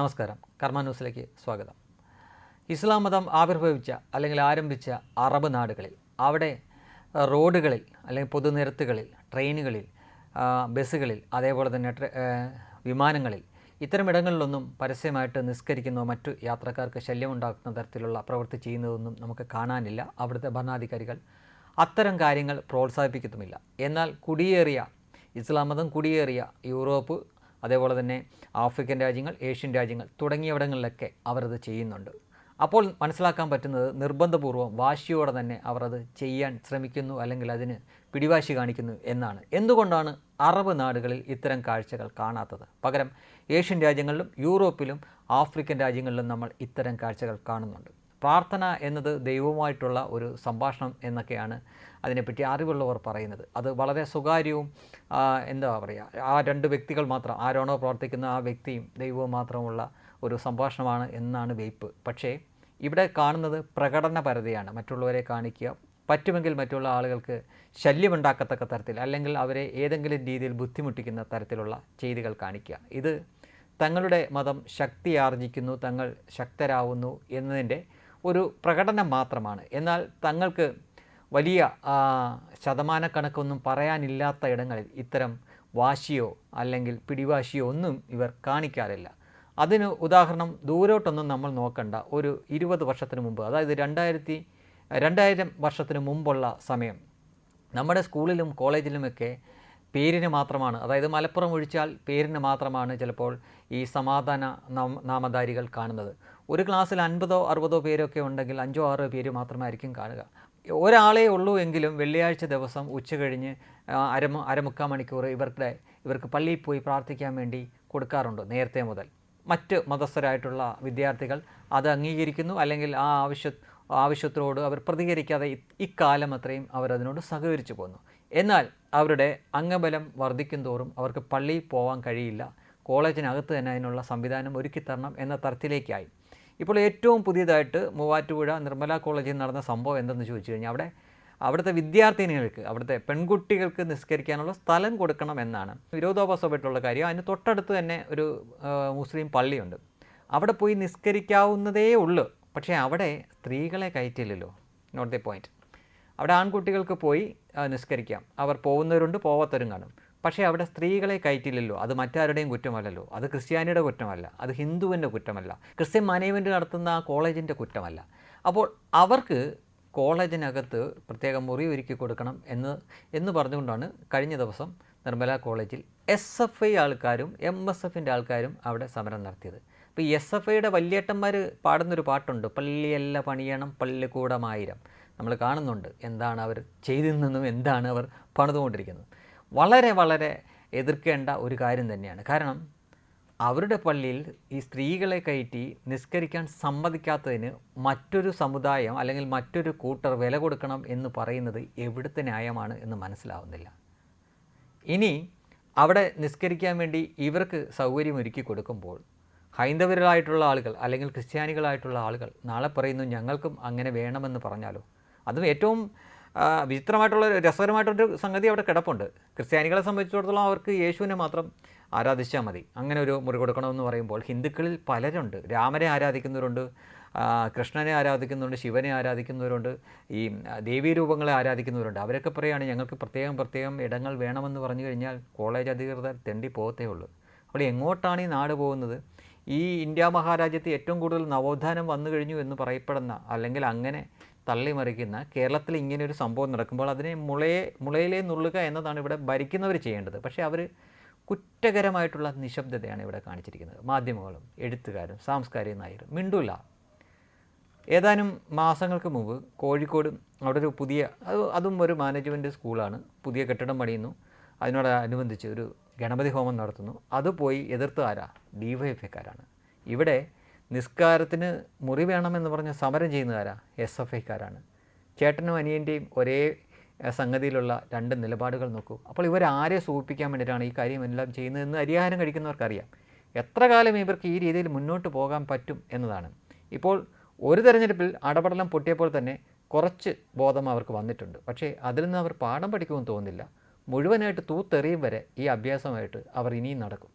നമസ്കാരം. കർമ്മ ന്യൂസിലേക്ക് സ്വാഗതം. ഇസ്ലാം മതം ആവിർഭവിച്ച അല്ലെങ്കിൽ ആരംഭിച്ച അറബ് നാടുകളിൽ അവിടെ റോഡുകളിൽ അല്ലെങ്കിൽ പൊതുനിരത്തുകളിൽ ട്രെയിനുകളിൽ ബസ്സുകളിൽ അതേപോലെ തന്നെ വിമാനങ്ങളിൽ ഇത്തരം ഇടങ്ങളിലൊന്നും പരസ്യമായിട്ട് നിസ്കരിക്കുന്നോ മറ്റു യാത്രക്കാർക്ക് ശല്യമുണ്ടാക്കുന്ന തരത്തിലുള്ള പ്രവൃത്തി ചെയ്യുന്നതൊന്നും നമുക്ക് കാണാനില്ല. അവിടുത്തെ ഭരണാധികാരികൾ അത്തരം കാര്യങ്ങൾ പ്രോത്സാഹിപ്പിക്കുന്നുമില്ല എന്നാൽ കുടിയേറിയ ഇസ്ലാം മതം കുടിയേറിയ യൂറോപ്പ് അതേപോലെ തന്നെ ആഫ്രിക്കൻ രാജ്യങ്ങൾ ഏഷ്യൻ രാജ്യങ്ങൾ തുടങ്ങിയവിടങ്ങളിലൊക്കെ അവരത് ചെയ്യുന്നുണ്ട്. അപ്പോൾ മനസ്സിലാക്കാൻ പറ്റുന്നത് നിർബന്ധപൂർവം വാശിയോടെ തന്നെ അവർ അത് ചെയ്യാൻ ശ്രമിക്കുന്നു അല്ലെങ്കിൽ അതിന് പിടിവാശി കാണിക്കുന്നു എന്നാണ്. എന്തുകൊണ്ടാണ് അറബ് നാടുകളിൽ ഇത്തരം കാഴ്ചകൾ കാണാത്തത്? പകരം ഏഷ്യൻ രാജ്യങ്ങളിലും യൂറോപ്പിലും ആഫ്രിക്കൻ രാജ്യങ്ങളിലും നമ്മൾ ഇത്തരം കാഴ്ചകൾ കാണുന്നുണ്ട്. പ്രാർത്ഥന എന്നത് ദൈവവുമായിട്ടുള്ള ഒരു സംഭാഷണം എന്നൊക്കെയാണ് അതിനെപ്പറ്റി അറിവുള്ളവർ പറയുന്നത്. അത് വളരെ സ്വകാര്യവും എന്താ പറയുക ആ രണ്ട് വ്യക്തികൾ മാത്രം ആരാണോ പ്രവർത്തിക്കുന്ന ആ വ്യക്തിയും ദൈവവും മാത്രമുള്ള ഒരു സംഭാഷണമാണ് എന്നാണ് വെയ്പ്പ്. പക്ഷേ ഇവിടെ കാണുന്നത് പ്രകടനപരതയാണ് മറ്റുള്ളവരെ കാണിക്കുക പറ്റുമെങ്കിൽ മറ്റുള്ള ആളുകൾക്ക് ശല്യമുണ്ടാക്കത്തക്ക തരത്തിൽ അല്ലെങ്കിൽ അവരെ ഏതെങ്കിലും രീതിയിൽ ബുദ്ധിമുട്ടിക്കുന്ന തരത്തിലുള്ള ചെയ്തികൾ കാണിക്കുക. ഇത് തങ്ങളുടെ മതം ശക്തിയാർജിക്കുന്നു തങ്ങൾ ശക്തരാവുന്നു എന്നതിന്റെ ഒരു പ്രകടനം മാത്രമാണ്. എന്നാൽ തങ്ങൾക്ക് വലിയ ശതമാനക്കണക്കൊന്നും പറയാനില്ലാത്ത ഇടങ്ങളിൽ ഇത്തരം വാശിയോ അല്ലെങ്കിൽ പിടിവാശിയോ ഒന്നും ഇവർ കാണിക്കാറില്ല. അതിന് ഉദാഹരണം ദൂരോട്ടൊന്നും നമ്മൾ നോക്കണ്ട. ഒരു ഇരുപത് വർഷത്തിന് മുമ്പ് അതായത് രണ്ടായിരത്തി രണ്ടായിരം വർഷത്തിന് മുമ്പുള്ള സമയം. നമ്മുടെ സ്കൂളിലും കോളേജിലുമൊക്കെ പേരിന് മാത്രമാണ്. അതായത് മലപ്പുറം ഒഴിച്ചാൽ പേരിന് മാത്രമാണ് ചിലപ്പോൾ ഈ സമാധാന നാമ- നാമധാരികൾ കാണുന്നത്. ഒരു ക്ലാസ്സിൽ അൻപതോ അറുപതോ പേരൊക്കെ ഉണ്ടെങ്കിൽ അഞ്ചോ ആറോ പേര് മാത്രമായിരിക്കും കാണുക. ഒരാളേ ഉള്ളൂ എങ്കിലും വെള്ളിയാഴ്ച ദിവസം ഉച്ച കഴിഞ്ഞ് അര അരമ അരമുക്കാൽ മണിക്കൂർ ഇവരുടെ ഇവർക്ക് പള്ളിയിൽ പോയി പ്രാർത്ഥിക്കാൻ വേണ്ടി കൊടുക്കാറുണ്ട് നേരത്തെ മുതൽ. മറ്റ് മതസ്ഥരായിട്ടുള്ള വിദ്യാർത്ഥികൾ അത് അംഗീകരിക്കുന്നു. അല്ലെങ്കിൽ ആ ആവശ്യ ആവശ്യത്തോട് അവർ പ്രതികരിക്കാതെ ഇക്കാലം അത്രയും അവരതിനോട് സഹകരിച്ചു പോന്നു. എന്നാൽ അവരുടെ അംഗബലം വർദ്ധിക്കും തോറും അവർക്ക് പള്ളിയിൽ പോകാൻ കഴിയില്ല. കോളേജിനകത്ത് തന്നെ അതിനുള്ള സംവിധാനം ഒരുക്കി തരണം എന്ന തരത്തിലേക്കായി. ഇപ്പോൾ ഏറ്റവും പുതിയതായിട്ട് മൂവാറ്റുപുഴ നിർമ്മല കോളേജിൽ നടന്ന സംഭവം എന്തെന്ന് ചോദിച്ചു കഴിഞ്ഞാൽ അവിടെ അവിടുത്തെ വിദ്യാർത്ഥിനികൾക്ക് അവിടുത്തെ പെൺകുട്ടികൾക്ക് നിസ്കരിക്കാനുള്ള സ്ഥലം കൊടുക്കണം എന്നാണ്. വിരോധാഭാസമായിട്ടുള്ള കാര്യം. അതിന് തൊട്ടടുത്ത് തന്നെ ഒരു മുസ്ലിം പള്ളിയുണ്ട്. അവിടെ പോയി നിസ്കരിക്കാവുന്നതേ ഉള്ളൂ പക്ഷേ അവിടെ സ്ത്രീകളെ കയറ്റില്ലല്ലോ. Not the point. അവിടെ ആൺകുട്ടികൾക്ക് പോയി നിസ്കരിക്കാം. അവർ പോകുന്നവരുണ്ട് പോവാത്തവരും കാണും. പക്ഷേ അവിടെ സ്ത്രീകളെ കയറ്റില്ലല്ലോ. അത് മറ്റാരുടെയും കുറ്റമല്ലല്ലോ. അത് ക്രിസ്ത്യാനിയുടെ കുറ്റമല്ല. അത് ഹിന്ദുവിന്റെ കുറ്റമല്ല. ക്രിസ്ത്യൻ മാനേജ്മെന്റ് നടത്തുന്ന ആ കോളേജിന്റെ കുറ്റമല്ല. അപ്പോൾ അവർക്ക് കോളേജിനകത്ത് പ്രത്യേക മുറി ഒരുക്കി കൊടുക്കണം എന്ന് എന്ന് പറഞ്ഞുകൊണ്ടാണ് കഴിഞ്ഞ ദിവസം നിർമ്മല കോളേജിൽ എസ് എഫ് ഐ ആൾക്കാരും എം എസ് എഫിന്റെ ആൾക്കാരും അവിടെ സമരം നടത്തിയത്. അപ്പോൾ എസ് എഫ് ഐയുടെ വല്യേട്ടന്മാർ പാടുന്നൊരു പാട്ടുണ്ട്. പള്ളിയല്ല പണിയണം പള്ളിക്കൂടമായിരം നമ്മൾ കാണുന്നുണ്ട് എന്താണ് അവർ ചെയ്തു നിന്നും എന്താണ് അവർ പണിതുകൊണ്ടിരിക്കുന്നത്. വളരെ വളരെ എതിർക്കേണ്ട ഒരു കാര്യം തന്നെയാണ്. കാരണം അവരുടെ പള്ളിയിൽ ഈ സ്ത്രീകളെ കയറ്റി നിസ്കരിക്കാൻ സമ്മതിക്കാത്തതിന് മറ്റൊരു സമുദായം അല്ലെങ്കിൽ മറ്റൊരു കൂട്ടർ വില കൊടുക്കണം എന്ന് പറയുന്നത് എവിടുത്തെ ന്യായമാണ് എന്ന് മനസ്സിലാവുന്നില്ല. ഇനി അവിടെ നിസ്കരിക്കാൻ വേണ്ടി ഇവർക്ക് സൗകര്യം ഒരുക്കി കൊടുക്കുമ്പോൾ ഹൈന്ദവരായിട്ടുള്ള ആളുകൾ അല്ലെങ്കിൽ ക്രിസ്ത്യാനികളായിട്ടുള്ള ആളുകൾ നാളെ പറയുന്നു ഞങ്ങൾക്കും അങ്ങനെ വേണമെന്ന് പറഞ്ഞാലോ? അതും ഏറ്റവും വിചിത്രമായിട്ടുള്ള രസകരമായിട്ടൊരു സംഗതി അവിടെ കിടപ്പുണ്ട്. ക്രിസ്ത്യാനികളെ സംബന്ധിച്ചിടത്തോളം അവർക്ക് യേശുവിനെ മാത്രം ആരാധിച്ചാൽ മതി. അങ്ങനെ ഒരു മുറി കൊടുക്കണമെന്ന് പറയുമ്പോൾ ഹിന്ദുക്കളിൽ പലരുണ്ട്. രാമനെ ആരാധിക്കുന്നവരുണ്ട് കൃഷ്ണനെ ആരാധിക്കുന്നവരുണ്ട് ശിവനെ ആരാധിക്കുന്നവരുണ്ട് ഈ ദേവീ രൂപങ്ങളെ ആരാധിക്കുന്നവരുണ്ട്. അവരൊക്കെ പറയുകയാണ് ഞങ്ങൾക്ക് പ്രത്യേകം പ്രത്യേകം ഇടങ്ങൾ വേണമെന്ന് പറഞ്ഞു കഴിഞ്ഞാൽ കോളേജ് അധികൃതർ തെണ്ടി പോകത്തേ ഉള്ളൂ. അപ്പോൾ എങ്ങോട്ടാണ് ഈ നാട് പോകുന്നത്? ഈ ഇന്ത്യ മഹാരാജ്യത്ത് ഏറ്റവും കൂടുതൽ നവോത്ഥാനം വന്നു കഴിഞ്ഞു എന്ന് പറയപ്പെടുന്ന അല്ലെങ്കിൽ അങ്ങനെ തള്ളിമറിക്കുന്ന കേരളത്തിൽ ഇങ്ങനെ ഒരു സംഭവം നടക്കുമ്പോൾ അതിനെ മുളയെ മുളയിലെ നുള്ളുക എന്നതാണ് ഇവിടെ ഭരിക്കുന്നവർ ചെയ്യേണ്ടത്. പക്ഷേ അവർ കുറ്റകരമായിട്ടുള്ള നിശബ്ദതയാണ് ഇവിടെ കാണിച്ചിരിക്കുന്നത്. മാധ്യമങ്ങളും എഴുത്തുകാരും സാംസ്കാരിക നായരും മിണ്ടൂല ഏതാനും മാസങ്ങൾക്ക് മുമ്പ് കോഴിക്കോട് അവിടെ ഒരു പുതിയ അത് ഒരു മാനേജ്മെന്റ് സ്കൂളാണ്. പുതിയ കെട്ടിടം പണിയുന്നു. അതിനോടനുബന്ധിച്ച് ഒരു ഗണപതി ഹോമം നടത്തുന്നു. അത് പോയി എതിർത്ത് ആരാ? ഡി വൈ എഫ് ഇവിടെ നിസ്കാരത്തിന് മുറി വേണമെന്ന് പറഞ്ഞ് സമരം ചെയ്യുന്നതാരാ എസ് എഫ് ഐക്കാരാണ്. ചേട്ടനും അനിയന്റെയും ഒരേ സംഗതിയിലുള്ള രണ്ട് നിലപാടുകൾ നോക്കൂ. അപ്പോൾ ഇവർ ആരെ സൂചിപ്പിക്കാൻ വേണ്ടിയിട്ടാണ് ഈ കാര്യമെല്ലാം ചെയ്യുന്നതെന്ന് അരിയാഹാരം കഴിക്കുന്നവർക്കറിയാം. എത്ര കാലം ഇവർക്ക് ഈ രീതിയിൽ മുന്നോട്ട് പോകാൻ പറ്റും എന്നതാണ്. ഇപ്പോൾ ഒരു തെരഞ്ഞെടുപ്പിൽ അടപടലം പൊട്ടിയപ്പോൾ തന്നെ കുറച്ച് ബോധം അവർക്ക് വന്നിട്ടുണ്ട്. പക്ഷേ അതിൽ നിന്ന് അവർ പാഠം പഠിക്കുമെന്ന് തോന്നുന്നില്ല. മുഴുവനായിട്ട് തൂത്തെറിയും വരെ ഈ അഭ്യാസമായിട്ട് അവർ ഇനിയും നടക്കും.